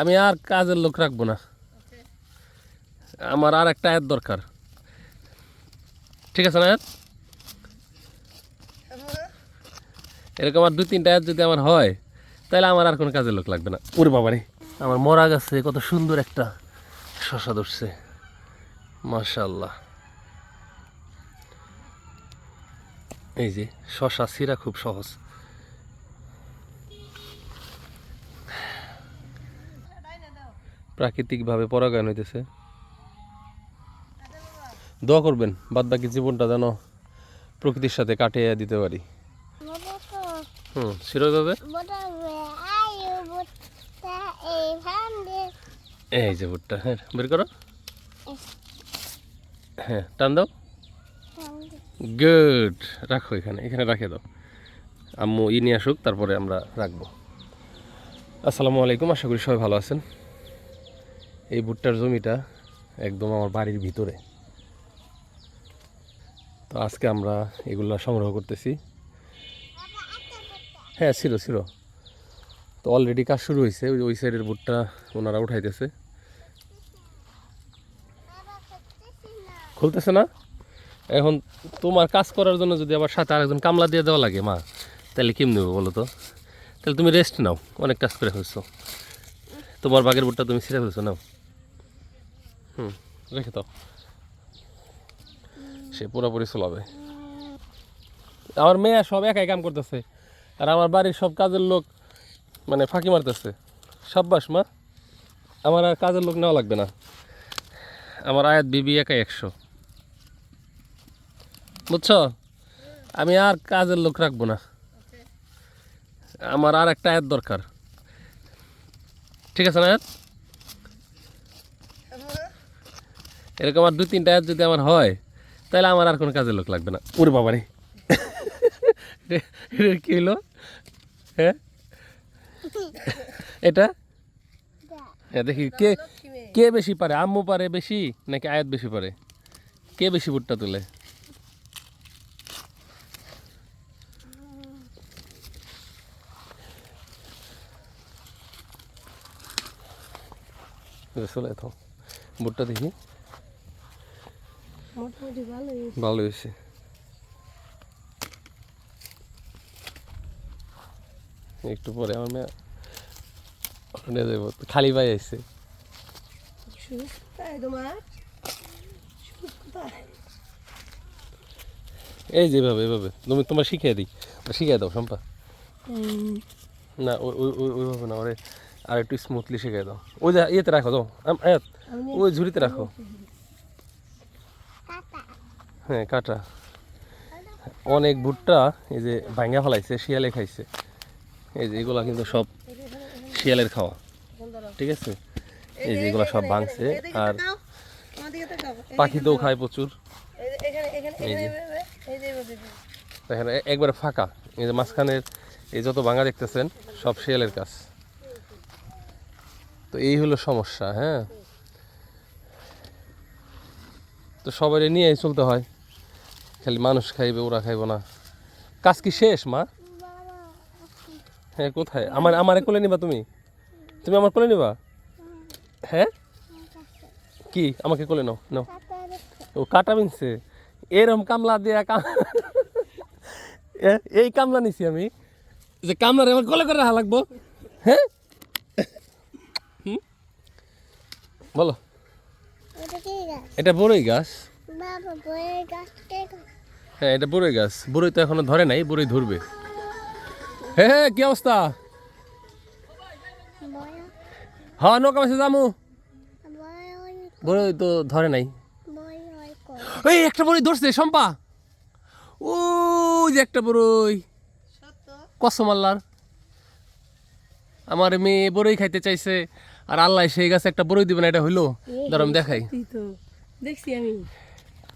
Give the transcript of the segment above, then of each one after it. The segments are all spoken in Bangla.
আমি আর কাজের লোক রাখব না। আমার আর একটা আয়াত দরকার। ঠিক আছে না এরকম আর দুই তিনটা আয়াত যদি আমার হয়, তাহলে আমার আর কোনো কাজের লোক লাগবে না। ওরে বাবারে, আমার মরা গাছে কত সুন্দর একটা শশা ধরছে। মাশাল্লাহ এই যে, শশা, সিরা খুব সহজ। প্রাকৃতিকভাবে পরাগায়ন হইতেছে। দোয়া করবেন বাদ বাকি জীবনটা যেন প্রকৃতির সাথে কাটিয়ে দিতে পারি। হুম শিরোভাবে এই যে ভুট্টা হ্যাঁ বের করো। হ্যাঁ টান দাও। গুড, রাখো এখানে এখানে রাখে দাও। আম্মু ই নিয়ে আসুক, তারপরে আমরা রাখব। আসসালামু আলাইকুম, আশা করি সবাই ভালো আছেন। এই ভুট্টার জমিটা একদম আমার বাড়ির ভিতরে। তো আজকে আমরা এগুলা সংগ্রহ করতেছি। হ্যাঁ ছিল ছিল। তো অলরেডি কাজ শুরু হয়েছে ওই ওই সাইডের ভুট্টা ওনারা উঠাইতেছে। খুলতেছে না? এখন তোমার কাজ করার জন্য যদি আবার সাথে আরেকজন কামলা দিয়ে দেওয়া লাগে, মা, তাহলে কেমনি হবে বলো তো? তাহলে তুমি রেস্ট নাও, অনেক কাজ করে ফেলছো। তোমার বাগের বুটটা তুমি ছিঁড়ে ফেলছো, নাও। রেখে দাও। সে পুরোপুরি চলাবে। আমার মেয়ে সব একাই কাম করতেছে, আর আমার বাড়ির সব কাজের লোক মানে ফাঁকি মারতেছে। সাব্বাস, মা। আমার আর কাজের লোক নেওয়া লাগবে না। আমার আয়াত বিবি একাই একশো। বুঝছ? আমি আর কাজের লোক রাখব না। আমার আর একটা আয়াত দরকার। ঠিক আছে না আয়াত? এরকম আর দুই তিনটা আয়াত যদি আমার হয় তাহলে আমার আর কোনো কাজের লোক লাগবে না। ওরে বাবারে। কি হলো হ্যাঁ? এটা? হ্যাঁ দেখি কে কে বেশি পারে আম্মু পারে বেশি নাকি আয়াত বেশি পারে? কে বেশি ভুট্টা তুলে? চলে ভুট্টা দেখি। মোটামুটি ভালোই ভালো হয়েছে। একটু পরে আমার মেয়ে ওখানে যাব। খালি পাই আসছে এই যে এভাবে এভাবে। তুমি তোমার শিখিয়ে দিই। শিখিয়ে দাও সম্পা না ওই ওই ওই- ওইভাবে না ওরে আর একটু স্মুথলি শিখিয়ে দাও। ওই যে ইয়েতে রাখো দাও। ওই ঝুড়িতে রাখো। হ্যাঁ কাটা। অনেক ভুট্টা এই যে ভাঙ্গা ফেলাইছে, শিয়ালে খাইছে। এই যে এগুলা কিন্তু সব শিয়ালের খাওয়া। ঠিক আছে? এই যে এগুলা সব ভাঙছে আর পাখিতেও খায় প্রচুর। এই যে। একবারে ফাঁকা। এই যে মাঝখানের এই যত ভাঙা দেখতেছেন, সব শিয়ালের কাজ তো এই হলো সমস্যা হ্যাঁ? তো সবাই নিয়ে চলতে হয়। খালি মানুষ খাইবে ওরা খাইব না। কাজ কি শেষ মা? হ্যাঁ কোথায়? আমার আমারে কোলে নিবা তুমি? তুমি আমার কোলে নিবা? হ্যাঁ? কি? আমাকে কোলে নাও নাও। ও কাটা বিনছে। এরম কামলা দিয়া কাম এই কামলা নিছি আমি। যে কামলা আমার কোলে করে রাখা লাগবো। হ্যাঁ? বলো। এটা বড়ই গাছ। হ্যাঁ এটা বড়ই গাছ। বড়ই তো এখনও ধরে নাই বড়ই ধরবে। হ্যাঁ হ্যাঁ কি অবস্থা? হ্যাঁ নৌকা মাসে বয় বড়ই তো ধরে নাই। এই একটা বড়ই ধরছে সম্পা ও যে একটা বড়ই কসম আল্লাহর। আমার মেয়ে বড়ই খাইতে চাইছে আর আল্লাহ সেই গাছে একটা বড়ই দিবে না এটা হইল। ধর আমি দেখাই। দেখছি আমি।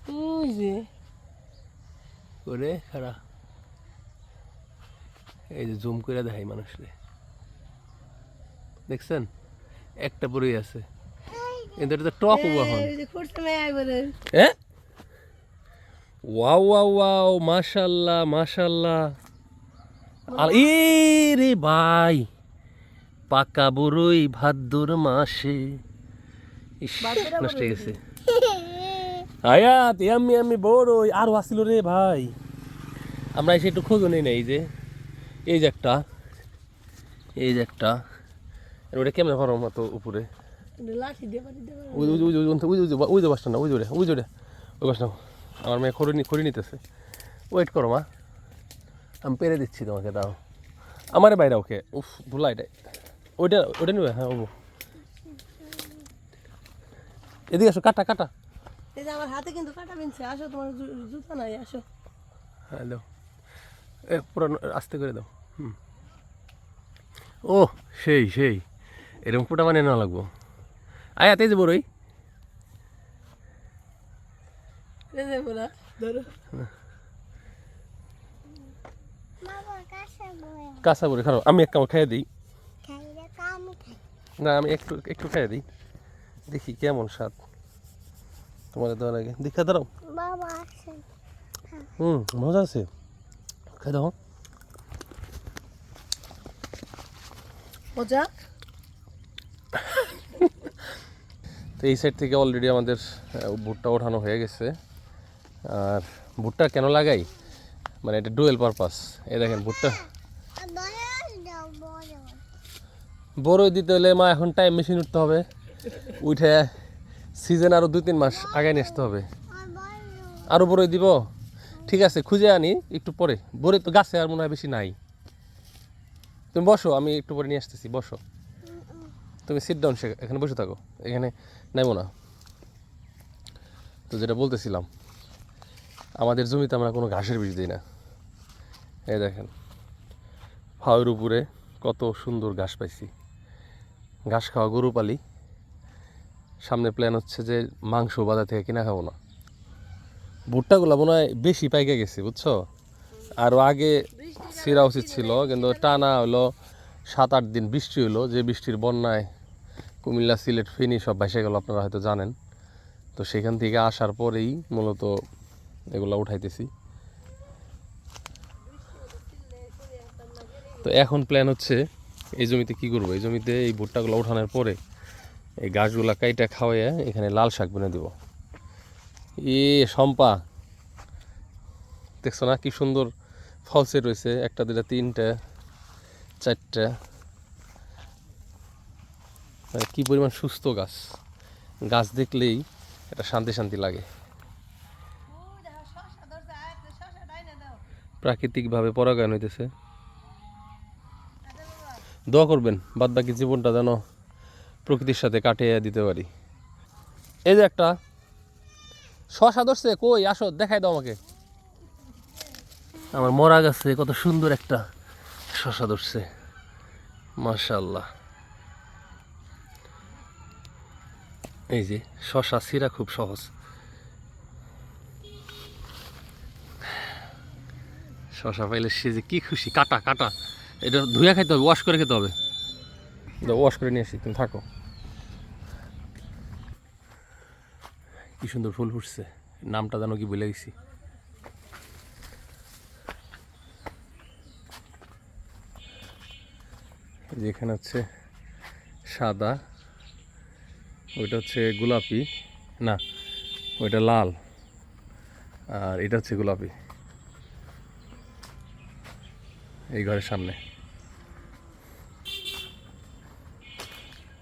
ওই যে করে খারা এই যে জুম করে দেখাই মানুষরে। দেখছেন? একটা বড়ই আছে। কিন্তু এটা হব এখন আইবারে হ্যাঁ ওয়াও ওয়াও ওয়াও মাশাল্লাহ মাশাল্লাহ। আর এ রে ভাই পাকা বড়ই ভাদ্র মাসে। ইস নষ্ট হয়ে গেছে। আয়াত আমি আমি বড়ই আরও আসছিল রে ভাই। আমরা এসে একটু খোঁজও নেই না এই যে এই যে একটা এই যে একটা। ওটা কেমন পারো মতো উপরে? ওই যে বাসটা না ওই জোরে ওই জোরে ওই বাসটা আমার মেয়ে খড়ি খড়ি নিতেছে। ওয়েট করো মা। আমি পেরে দিচ্ছি তোমাকে দাও। আমারে বাইরে ওকে। উফ ভুলা এটা। ওইটা ওইটা নেবে? হ্যাঁ ওবো এদিকে আসো কাটা কাটা। এই যে আমার হাতে কিন্তু কাটা বিনছে। আসো তোমার জুতা নাই আসো। হ্যালো। এ পুরো আস্তে করে দাও। হুম। ও সেই সেই। এরকম ফুটা মানে না লাগবো। আয়া তেজ বড়ই। যে বই কাঁচা বড়ি। খারাপ আমি এক কামড় খাইয়ে দিই। না আমি একটু একটু খাইয়ে দিই। দেখি কেমন স্বাদ। তোমাদের দেওয়ার আগে। দেখা দাঁড়াও আছে। হুম মজা আছে। খাই দাও। মজা? তো এই সাইড থেকে অলরেডি আমাদের ভুট্টা ওঠানো হয়ে গেছে। আর ভুট্টা কেন লাগাই? মানে এটা ডুয়েল পারপাস এই দেখেন ভুট্টা। বড়। বড়ই দিতে হলে মা এখন টাইম মেশিন উঠতে হবে। উঠে সিজন আরও দুই, তিন মাস আগে নিয়ে আসতে হবে। আর বড় আরও বড়ই দিব? ঠিক আছে, খুঁজে আনি একটু পরে। বড়ই তো গাছে আর মনে হয় বেশি নাই। তুমি বসো, আমি একটু পরে নিয়ে আসতেছি, বসো। তুমি সিট ডাউন এখানে বসে থাকো। এখানে নেব না। তো যেটা বলতেছিলাম, আমাদের জমিতে আমরা কোনো ঘাসের বীজ দিই না। এই দেখেন ফাওয়ের উপরে কত সুন্দর ঘাস পাইছি। ঘাস খাওয়া গরু পালি। সামনে প্ল্যান হচ্ছে যে মাংস বাজার থেকে কিনা খাব না। ভুট্টাগুলো মনে হয় বেশি পাইকে গেছে, বুঝছ? আর আগে ছিঁড়া উচিত ছিল, কিন্তু টানা হলো সাত আট দিন বৃষ্টি হলো যে বৃষ্টির বন্যায় কুমিল্লা, সিলেট, ফেনী সব ভেসে গেল, আপনারা হয়তো জানেন। তো সেখান থেকে আসার পরেই মূলত এগুলো উঠাইতেছি। তো এখন প্ল্যান হচ্ছে এই জমিতে কি করব? এই জমিতে এই ভুট্টাগুলো উঠানোর পরে এই গাছগুলা কাইটা খাওয়াইয়া এখানে লাল শাক বুনে দেবো। এ শম্পা, দেখছ না কি সুন্দর ফলসে রয়েছে একটা দুটা তিনটা, চারটা। মানে কি পরিমাণ সুস্থ গাছ। গাছ দেখলেই এটা শান্তি শান্তি লাগে। প্রাকৃতিকভাবে পরাগায়ন হইতেছে। দোয়া করবেন বাদ বাকি জীবনটা যেন প্রকৃতির সাথে কাটিয়ে দিতে পারি। এই যে একটা শশা ধরছে কই? আসো দেখাই দাও আমাকে। আমার মরা গাছে কত সুন্দর একটা শশা ধরছে। মাশাল্লাহ এই যে শশা ছিঁড়া খুব সহজ। শশা পাইলে সে যে কি খুশি কাটা কাটা। এটা ধুয়ে খাইতে হবে ওয়াশ করে খেতে হবে। ওয়াশ করে নিয়ে আসি তুমি থাকো। কি সুন্দর ফুল ফুটছে। নামটা জানো কি বলে গেছি। যেখানে হচ্ছে সাদা, ওইটা হচ্ছে গোলাপি, না, ওইটা লাল, আর এটা হচ্ছে গোলাপি। এই ঘরের সামনে।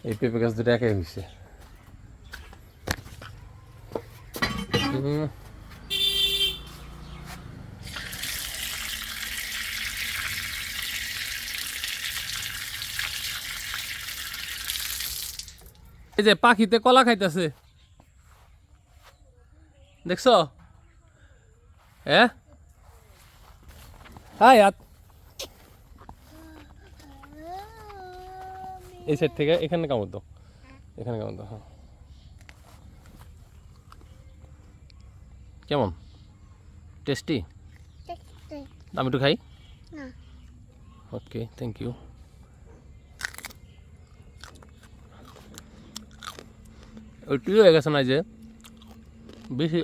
এই পেঁপে গাছ দুটো একাই হয়েছে হুম। এই যে পাখিতে কলা খাইতেছে। দেখছ? হ্যাঁ হাই এই সাইড থেকে এখানে কামড় দাও। এখানে কামড় দাও হ্যাঁ। কেমন? টেস্টি আমি একটু খাই? ওকে থ্যাংক ইউ ওইটি হয়ে গেছে না যে? বেশি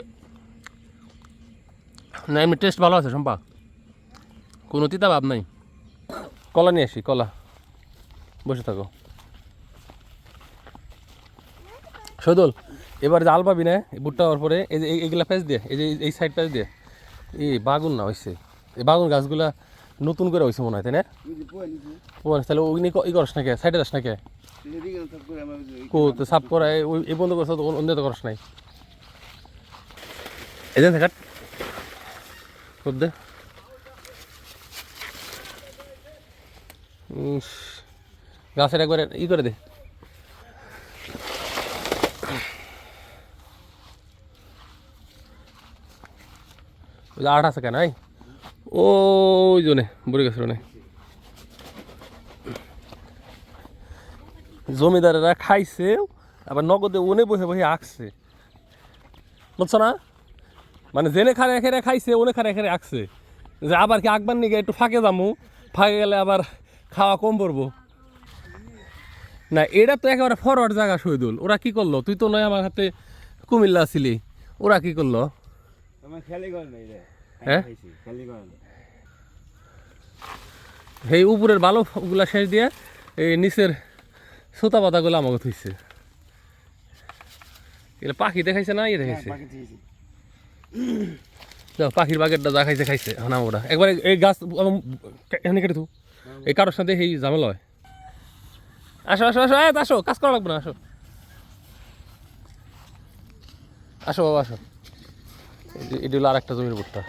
না এমনি টেস্ট ভালো আছে সম্পা কোনো তিতা ভাব নাই। কলা নিয়ে আসি কলা। বসে থাকো। সদল এবার জাল পাবি না বুটটা হওয়ার পরে এই যে এই- এইগুলা প্যাচ দিয়ে এই যে এই- সাইড প্যাচ দিয়ে এই বাগুন না হয়েছে এই বাগুন গাছগুলা নতুন করে হয়েছে মনে হয় তাই না? তাহলে ওই ই করস না কে সাইডে যাস না কে কো তো সাফ করা এই- ওই এই বন্ধ করছ তো অন্য তো করস নাই। এই দেন থাকাট কর দে। গাছের একবারে ই করে দে। আট আছে কেন ওই জনে বুড়ি গেছিল না। জমিদারেরা খাইছে, আবার নগদে ওনে বসে বসে আঁকছে। বুঝছ না? মানে জেনে খারে খেরে খাইছে ওনে খারে খেরে আঁকছে। যে আবার কি আঁকবার নিগে একটু ফাঁকে যামু? ফাঁকে গেলে আবার খাওয়া কম পড়ব। না এটা তো একেবারে ফরওয়ার্ড জায়গা, শহীদুল। ওরা কি করল? তুই তো নয় আমার হাতে কুমিল্লা ছিলি। ওরা কি করল? হ্যাঁ? এই উপরের বালো গুলা শেষ দিয়ে এই নিচের সুতা পাতাগুলো আমাকে থইছে। এগুলো পাখি দেখাইছে না ইয়ে দেখাইছে? যাও, পাখির বাগেরটা যা খাইছে খাইছে। এখন ওটা। একবার এই গাছ এখানে কেটে এই কারোর সাথে এই ঝামেলা হয়। আসো আসো আসো আসো কাজ করা লাগবে না আসো। আসো বাবা আসো। এটি- হলো আর একটা জমির ভুট্টা।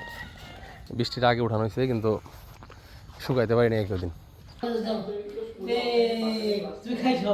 বৃষ্টির আগে উঠানো হয়েছে, কিন্তু শুকাইতে পারিনি একদিন। দিন খাইছে?